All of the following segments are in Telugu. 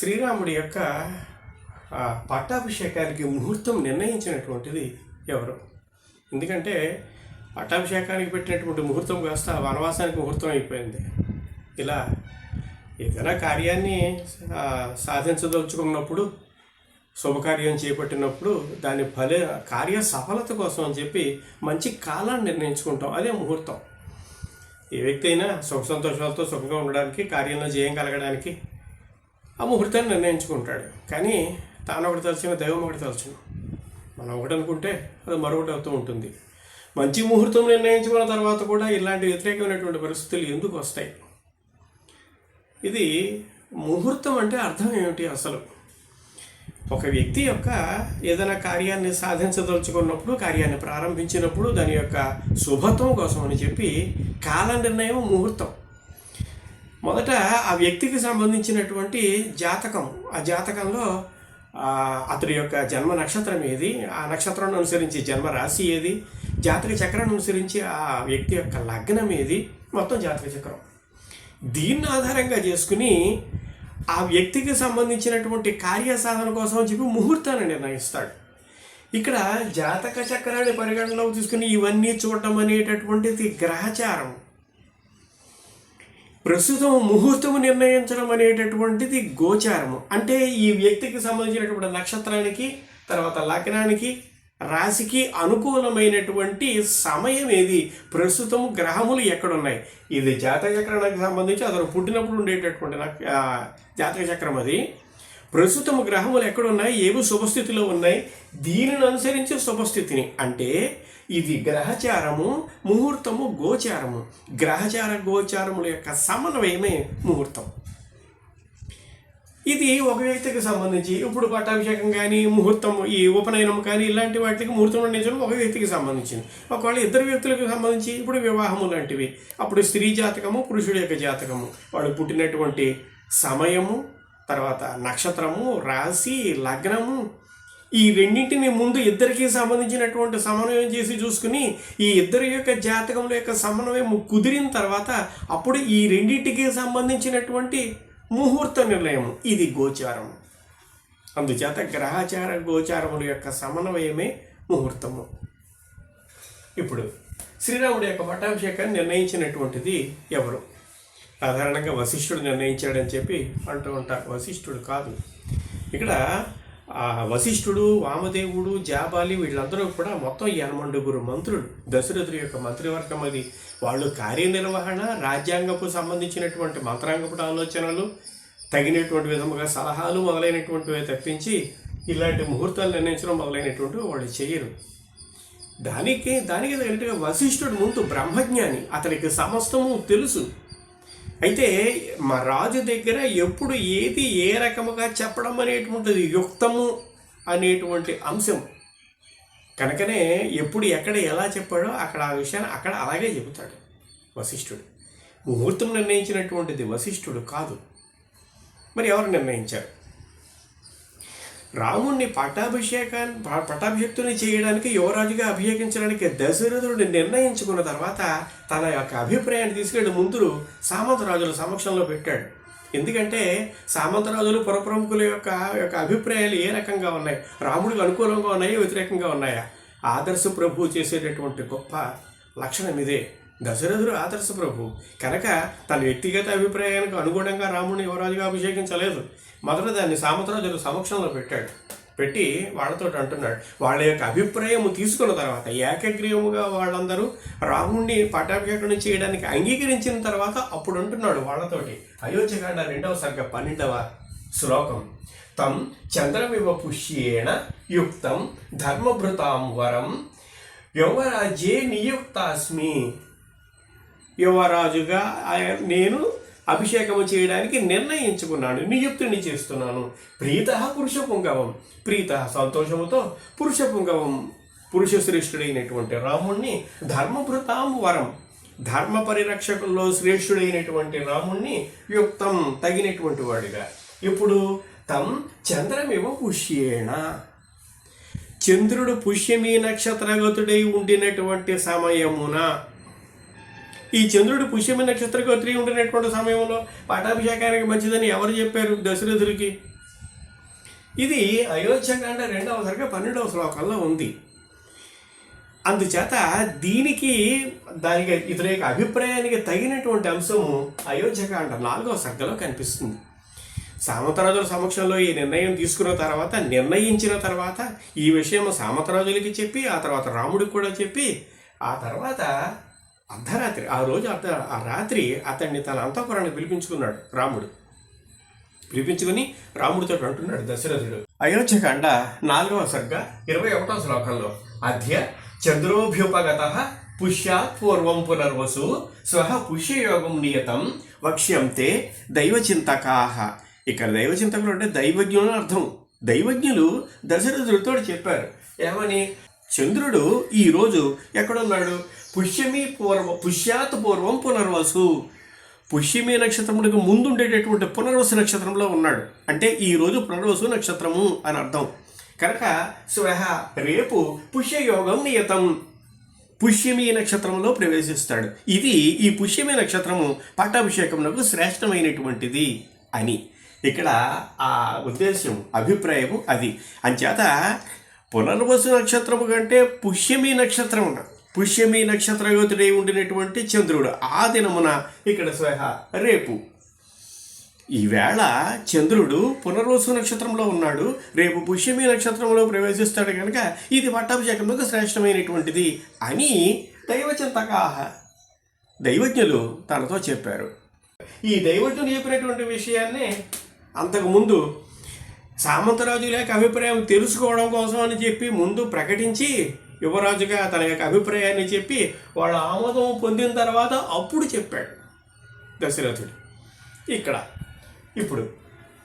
శ్రీరాముడి యొక్క పట్టాభిషేకానికి ముహూర్తం నిర్ణయించినటువంటిది ఎవరు? ఎందుకంటే పట్టాభిషేకానికి పెట్టినటువంటి ముహూర్తం కాస్త వనవాసానికి ముహూర్తం అయిపోయింది. ఇలా ఏదైనా కార్యాన్ని సాధించదలుచుకున్నప్పుడు శుభకార్యం చేపట్టినప్పుడు దాని ఫల కార్య సఫలత కోసం అని చెప్పి మంచి కాలాన్ని నిర్ణయించుకుంటాం. అదే ముహూర్తం. ఏ వ్యక్తి అయినా సుఖ సంతోషాలతో సుఖంగా ఉండడానికి కార్యంలో జయం కలగడానికి ఆ ముహూర్తాన్ని నిర్ణయించుకుంటాడు. కానీ తాను ఒకటి తలచిన దైవం ఒకటి తలచిన. మనం ఒకటి అనుకుంటే అది మరొకటి అవుతూ ఉంటుంది. మంచి ముహూర్తం నిర్ణయించుకున్న తర్వాత కూడా ఇలాంటి వ్యతిరేకమైనటువంటి పరిస్థితులు ఎందుకు వస్తాయి? ఇది ముహూర్తం అంటే అర్థం ఏమిటి అసలు? ఒక వ్యక్తి యొక్క ఏదైనా కార్యాన్ని సాధించదలుచుకున్నప్పుడు కార్యాన్ని ప్రారంభించినప్పుడు దాని యొక్క శుభత్వం కోసం అని చెప్పి కాల నిర్ణయం ముహూర్తం. మొదట ఆ వ్యక్తికి సంబంధించినటువంటి జాతకం. ఆ జాతకంలో అతడి యొక్క జన్మ నక్షత్రం ఏది? ఆ నక్షత్రాన్ని అనుసరించి జన్మ రాశి ఏది? జాతక చక్రాన్ని అనుసరించి ఆ వ్యక్తి యొక్క లగ్నం ఏది? మొత్తం జాతక చక్రం. దీన్ని ఆధారంగా చేసుకుని ఆ వ్యక్తికి సంబంధించినటువంటి కార్యసాధన కోసం చెప్పి ముహూర్తాన్ని నిర్ణయిస్తాడు. ఇక్కడ జాతక చక్రాన్ని పరిగణనలోకి తీసుకుని ఇవన్నీ చూడటం అనేటటువంటిది గ్రహచారం. ప్రస్తుతం ముహూర్తము నిర్ణయించడం అనేటటువంటిది గోచారము. అంటే ఈ వ్యక్తికి సంబంధించినటువంటి నక్షత్రానికి తర్వాత లగ్నానికి రాశికి అనుకూలమైనటువంటి సమయం ఏది? ప్రస్తుతం గ్రహములు ఎక్కడున్నాయి? ఇది జాతక చక్రానికి సంబంధించి అతను పుట్టినప్పుడు ఉండేటటువంటి జాతక చక్రం అది. ప్రస్తుతం గ్రహములు ఎక్కడున్నాయి? ఏవి శుభస్థితిలో ఉన్నాయి? దీనిని అనుసరించి శుభస్థితిని. అంటే ఇది గ్రహచారము ముహూర్తము గోచారము. గ్రహచార గోచారముల యొక్క సమన్వయమే ముహూర్తం. ఇది ఒక వ్యక్తికి సంబంధించి ఇప్పుడు పట్టాభిషేకం కానీ ముహూర్తం ఈ ఉపనయనం కానీ ఇలాంటి వాటికి ముహూర్తం నిర్ణయించడం ఒక వ్యక్తికి సంబంధించింది. ఒకవేళ ఇద్దరు వ్యక్తులకు సంబంధించి ఇప్పుడు వివాహము లాంటివి అప్పుడు స్త్రీ జాతకము పురుషుడి యొక్క జాతకము. వాడు పుట్టినటువంటి సమయము తర్వాత నక్షత్రము రాశి లగ్నము ఈ రెండింటిని ముందు ఇద్దరికి సంబంధించినటువంటి సమన్వయం చేసి చూసుకుని ఈ ఇద్దరి యొక్క జాతకముల యొక్క సమన్వయం కుదిరిన తర్వాత అప్పుడు ఈ రెండింటికి సంబంధించినటువంటి ముహూర్త నిర్ణయం. ఇది గోచారం. అందుచేత గ్రహచార గోచారముల యొక్క సమన్వయమే ముహూర్తము. ఇప్పుడు శ్రీరాముడి యొక్క పట్టాభిషేకాన్ని నిర్ణయించినటువంటిది ఎవరు? సాధారణంగా వశిష్ఠుడు నిర్ణయించాడని చెప్పి అంటూ ఉంటారు. వశిష్ఠుడు కాదు. ఇక్కడ ఆ వశిష్ఠుడు వామదేవుడు జాబాలి వీళ్ళందరూ కూడా మొత్తం ఎనమండుగురు మంత్రులు. దశరథుడి యొక్క మంత్రివర్గం అది. వాళ్ళు కార్యనిర్వహణ రాజ్యాంగపు సంబంధించినటువంటి మంత్రాంగపు ఆలోచనలు తగినటువంటి విధముగా సలహాలు మొదలైనటువంటివి తప్పించి ఇలాంటి ముహూర్తాలు నిర్ణయించడం మొదలైనటువంటివి వాళ్ళు చేయరు. దానికి దానికి తగినట్టుగా వశిష్ఠుడు ముందు బ్రహ్మజ్ఞాని. అతనికి సమస్తము తెలుసు. అయితే మా రాజు దగ్గర ఎప్పుడు ఏది ఏ రకముగా చెప్పడం అనేటువంటిది యుక్తము అనేటువంటి అంశం. కనుకనే ఎప్పుడు ఎక్కడ ఎలా చెప్పాడో అక్కడ ఆ విషయాన్ని అక్కడ అలాగే చెబుతాడు వశిష్ఠుడు. ముహూర్తం నిర్ణయించినటువంటిది వశిష్ఠుడు కాదు. మరి ఎవరు నిర్ణయించారు? రాముణ్ణి పట్టాభిషేకాన్ని పట్టాభిషక్తుని చేయడానికి యువరాజుగా అభిషేకించడానికి దశరథుడిని నిర్ణయించుకున్న తర్వాత తన యొక్క అభిప్రాయాన్ని తీసుకెళ్ళి ముందు సామంతరాజుల సమక్షంలో పెట్టాడు. ఎందుకంటే సామంతరాజులు పురప్రముఖుల యొక్క యొక్క అభిప్రాయాలు ఏ రకంగా ఉన్నాయి? రాముడికి అనుకూలంగా ఉన్నాయా? వ్యతిరేకంగా ఉన్నాయా? ఆదర్శ ప్రభు చేసేటటువంటి గొప్ప లక్షణం ఇదే. దశరథుడు ఆదర్శ ప్రభు. కనుక తన వ్యక్తిగత అభిప్రాయానికి అనుగుణంగా రాముడిని యువరాజుగా అభిషేకించలేదు. మొదట దాన్ని సామంతరాజుల సమక్షంలో పెట్టాడు. పెట్టి వాళ్ళతో అంటున్నాడు. వాళ్ళ యొక్క అభిప్రాయం తీసుకున్న తర్వాత ఏకగ్రీవముగా వాళ్ళందరూ రాముణ్ణి పట్టాభిషేకం చేయడానికి అంగీకరించిన తర్వాత అప్పుడు అంటున్నాడు వాళ్ళతోటి. అయోధ్యకాండ రెండవ సర్గ పన్నెండవ శ్లోకం. తం చంద్రమివ పుష్యేణ యుక్తం ధర్మభృతాం వరం. యువరాజ్యే నియుక్తాస్మి. యువరాజుగా నేను అభిషేకము చేయడానికి నిర్ణయించుకున్నాను. నియుక్తిని చేస్తున్నాను. ప్రీత పురుష పుంగవం. ప్రీత సంతోషముతో పురుష పుంగవం. పురుష శ్రేష్ఠుడైనటువంటి రాముణ్ణి ధర్మభృతాం వరం. ధర్మ పరిరక్షకుల్లో శ్రేష్ఠుడైనటువంటి రాముణ్ణి యుక్తం తగినటువంటి వాడిగా. ఇప్పుడు తం చంద్రమివ పుష్యేణ. చంద్రుడు పుష్యమీ నక్షత్రగతుడై ఉండినటువంటి సమయమున ఈ చంద్రుడు పుష్యమి నక్షత్ర గోత్రి ఉండినటువంటి సమయంలో పటాభిషేకానికి మంచిదని ఎవరు చెప్పారు దశరథుడికి? ఇది అయోధ్యకాండ రెండవ సరిగా పన్నెండవ శ్లోకంలో ఉంది. అందుచేత దీనికి దానికి ఇతని యొక్క అభిప్రాయానికి తగినటువంటి అంశము అయోధ్యకాండ నాలుగవ సర్గలో కనిపిస్తుంది. సామతరాజుల సమక్షంలో ఈ నిర్ణయం తీసుకున్న తర్వాత నిర్ణయించిన తర్వాత ఈ విషయం సామతరాజులకి చెప్పి ఆ తర్వాత రాముడికి కూడా చెప్పి ఆ తర్వాత అర్ధరాత్రి. ఆ రోజు అర్ధ ఆ రాత్రి అతన్ని తన అంతఃపురాన్ని పిలిపించుకున్నాడు రాముడు. పిలిపించుకుని రాముడితో అంటున్నాడు దశరథుడు అయోధ్యకాండ నాలుగవ సర్గ ఇరవై ఒకటవ శ్లోకంలో. అధ్య చంద్రోభ్యుపగత పుష్యాత్ పూర్వం పునర్వసు స్వహ పుష్యయోగం నియతం వక్ష్యంతే దైవచింతకాహ ఇక్కడ దైవచింతకులు అంటే దైవజ్ఞులు అర్థం. దైవజ్ఞులు దశరథుడితో చెప్పారు. ఏమని? చంద్రుడు ఈరోజు ఎక్కడున్నాడు? పుష్యమి పూర్వం పుష్యాత్ పూర్వం పునర్వసు. పుష్యమి నక్షత్రములకు ముందు ఉండేటటువంటి పునర్వసు నక్షత్రంలో ఉన్నాడు. అంటే ఈరోజు పునర్వసు నక్షత్రము అని అర్థం. కనుక స్వహ రేపు పుష్యయోగం నియతం. పుష్యమి నక్షత్రంలో ప్రవేశిస్తాడు. ఇది ఈ పుష్యమి నక్షత్రము పట్టాభిషేకమునకు శ్రేష్టమైనటువంటిది అని. ఇక్కడ ఆ ఉద్దేశం అభిప్రాయము అది. అంచేత పునర్వసు నక్షత్రము కంటే పుష్యమి నక్షత్రం పుష్యమి నక్షత్రయోతుడై ఉండినటువంటి చంద్రుడు. ఆ దినమున ఇక్కడ స్వహ రేపు. ఈవేళ చంద్రుడు పునర్వసు నక్షత్రంలో ఉన్నాడు. రేపు పుష్యమి నక్షత్రంలో ప్రవేశిస్తాడు కనుక ఇది పట్టాభిషేకంలో శ్రేష్టమైనటువంటిది అని దైవచింతకాహ దైవజ్ఞులు తనతో చెప్పారు. ఈ దైవజ్ఞులు చెప్పినటువంటి విషయాన్ని అంతకుముందు సామంతరాజు లేక అభిప్రాయం తెలుసుకోవడం కోసం అని చెప్పి ముందు ప్రకటించి యువరాజుగా తన యొక్క అభిప్రాయాన్ని చెప్పి వాళ్ళ ఆమోదం పొందిన తర్వాత అప్పుడు చెప్పాడు దశరథుడు. ఇక్కడ ఇప్పుడు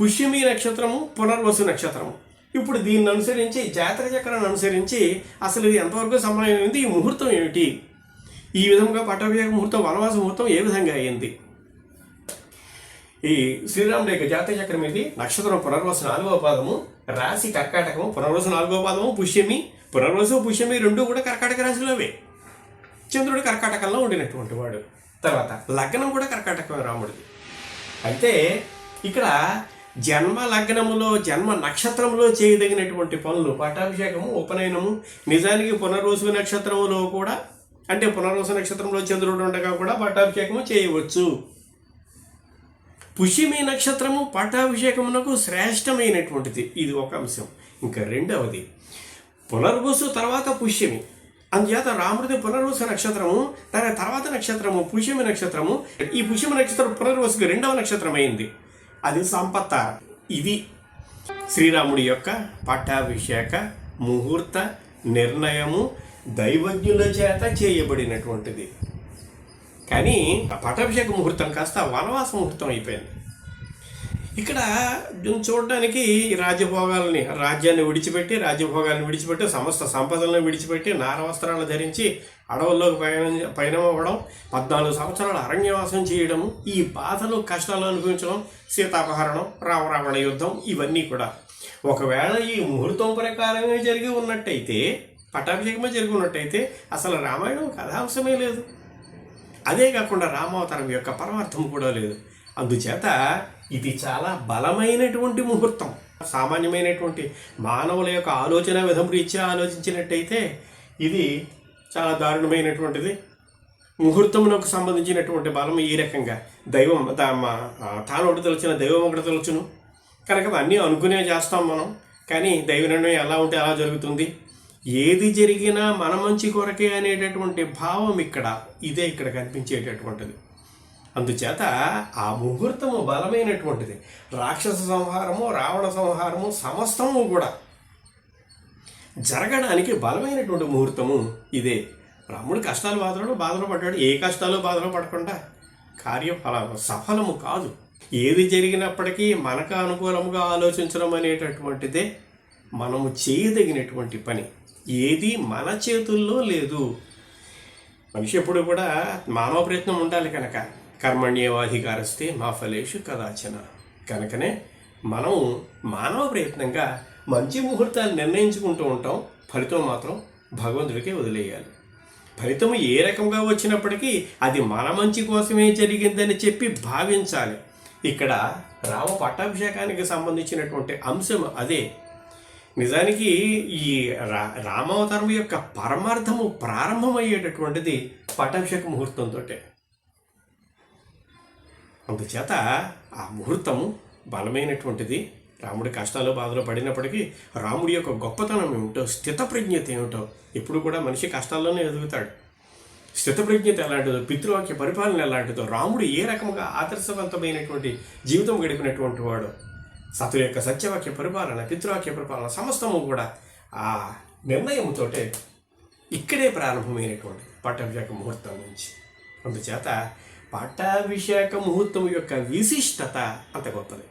పుష్యమి నక్షత్రము పునర్వసు నక్షత్రము. ఇప్పుడు దీన్ని అనుసరించి జాతర చక్రాన్ని అనుసరించి అసలు ఇది ఎంతవరకు సమయమైంది ఈ ముహూర్తం ఏమిటి? ఈ విధంగా పట్టాభిషేక ముహూర్తం వనవాస ముహూర్తం ఏ విధంగా అయింది? ఈ శ్రీరాముడి యొక్క జాతీయ చక్రం ఇది నక్షత్రం పునర్వసు నాలుగవ పాదము రాశి కర్కాటకము పునర్వసు నాలుగవ పాదము పుష్యమి పునర్వసు పుష్యమి రెండు కూడా కర్కాటక రాశిలోవే. చంద్రుడు కర్కాటకంలో ఉండినటువంటి వాడు. తర్వాత లగ్నం కూడా కర్కాటకమే రాముడిది. అయితే ఇక్కడ జన్మ లగ్నములో జన్మ నక్షత్రంలో చేయదగినటువంటి పనులు పట్టాభిషేకము ఉపనయనము నిజానికి పునర్వసు నక్షత్రములో కూడా అంటే పునర్వసు నక్షత్రంలో చంద్రుడు ఉండగా కూడా పట్టాభిషేకము చేయవచ్చు. పుష్యమి నక్షత్రము పట్టాభిషేకమునకు శ్రేష్టమైనటువంటిది. ఇది ఒక అంశం. ఇంకా రెండవది పునర్వసు తర్వాత పుష్యమి. అందుచేత రాముడిది పునర్వసు నక్షత్రము దాని తర్వాత నక్షత్రము పుష్యమి నక్షత్రము. ఈ పుష్యమి నక్షత్రం పునర్వసుకు రెండవ నక్షత్రం అయింది అది సంపత్త ఇది శ్రీరాముడి యొక్క పట్టాభిషేక ముహూర్త నిర్ణయము దైవజ్ఞుల చేత చేయబడినటువంటిది. కానీ పట్టాభిషేక ముహూర్తం కాస్త వనవాస ముహూర్తం అయిపోయింది. ఇక్కడ చూడడానికి రాజ్యభోగాలని రాజ్యాన్ని విడిచిపెట్టి రాజ్యభోగాలను విడిచిపెట్టి సమస్త సంపదలను విడిచిపెట్టి నారవస్త్రాలు ధరించి అడవుల్లోకి పయనం పయనమవ్వడం పద్నాలుగు సంవత్సరాలు అరణ్యవాసం చేయడము ఈ బాధలు కష్టాలు అనుభవించడం సీతాపహరణం రామరావణ యుద్ధం ఇవన్నీ కూడా. ఒకవేళ ఈ ముహూర్తం ప్రకారమే జరిగి ఉన్నట్టయితే పట్టాభిషేకమే జరిగి ఉన్నట్టయితే అసలు రామాయణం కథాంశమే లేదు. అదే కాకుండా రామావతారం యొక్క పరమార్థం కూడా లేదు. అందుచేత ఇది చాలా బలమైనటువంటి ముహూర్తం. సామాన్యమైనటువంటి మానవుల యొక్క ఆలోచన విధం రీత్యా ఆలోచించినట్టయితే ఇది చాలా దారుణమైనటువంటిది. ముహూర్తమునకు సంబంధించినటువంటి బలం ఈ రకంగా. దైవం తా- మా తాను ఒకటి తలచిన దైవం ఒకటి తలచును. కనుక అన్నీ అనుకునే చేస్తాం మనం. కానీ దైవ నిర్ణయం ఎలా ఉంటే అలా జరుగుతుంది. ఏది జరిగినా మన మంచి కొరకే అనేటటువంటి భావం ఇక్కడ ఇదే ఇక్కడ కనిపించేటటువంటిది. అందుచేత ఆ ముహూర్తము బలమైనటువంటిది. రాక్షస సంహారము రావణ సంహారము సమస్తము కూడా జరగడానికి బలమైనటువంటి ముహూర్తము ఇదే. రాముడు కష్టాలు బాధలు బాధలు పడ్డాడు. ఏ కష్టాలు బాధలు పడకుండా కార్యఫల సఫలము కాదు. ఏది జరిగినప్పటికీ మనకు అనుకూలముగా ఆలోచించడం అనేటటువంటిదే మనము చేయదగినటువంటి పని. ఏది మన చేతుల్లో లేదు. మనిషి ఎప్పుడు కూడా మానవ ప్రయత్నం ఉండాలి కనుక. కర్మణ్యేవాధికారస్తే మా ఫలేషు కదాచన. కనుకనే మనం మానవ ప్రయత్నంగా మంచి ముహూర్తాలు నిర్ణయించుకుంటూ ఉంటాం. ఫలితం మాత్రం భగవంతుడికే వదిలేయాలి. ఫలితం ఏ రకంగా వచ్చినప్పటికీ అది మన మంచి కోసమే జరిగిందని చెప్పి భావించాలి. ఇక్కడ రామ పట్టాభిషేకానికి సంబంధించినటువంటి అంశం అదే. నిజానికి ఈ రా రామావతారం యొక్క పరమార్థము ప్రారంభమయ్యేటటువంటిది పట్టాభిషేక ముహూర్తంతో అందుచేత ఆ ముహూర్తము బలమైనటువంటిది. రాముడి కష్టాలు బాధలు పడినప్పటికీ రాముడి యొక్క గొప్పతనం ఏమిటో స్థితప్రజ్ఞత ఏమిటో ఇప్పుడు కూడా మనిషి కష్టాల్లోనే ఎదుగుతాడు. స్థితప్రజ్ఞత ఎలాంటిదో పితృవాక్య పరిపాలన ఎలాంటిదో రాముడు ఏ రకంగా ఆదర్శవంతమైనటువంటి జీవితం గడిపినటువంటి వాడు సతు యొక్క సత్యవాక్య పరిపాలన పితృవాక్య పరిపాలన సమస్తము కూడా ఆ నిర్ణయంతోటే ఇక్కడే ప్రారంభమైనటువంటి పట్టాభిషేక ముహూర్తం నుంచి. అందుచేత పట్టాభిషేక ముహూర్తం యొక్క విశిష్టత అంత గొప్పది.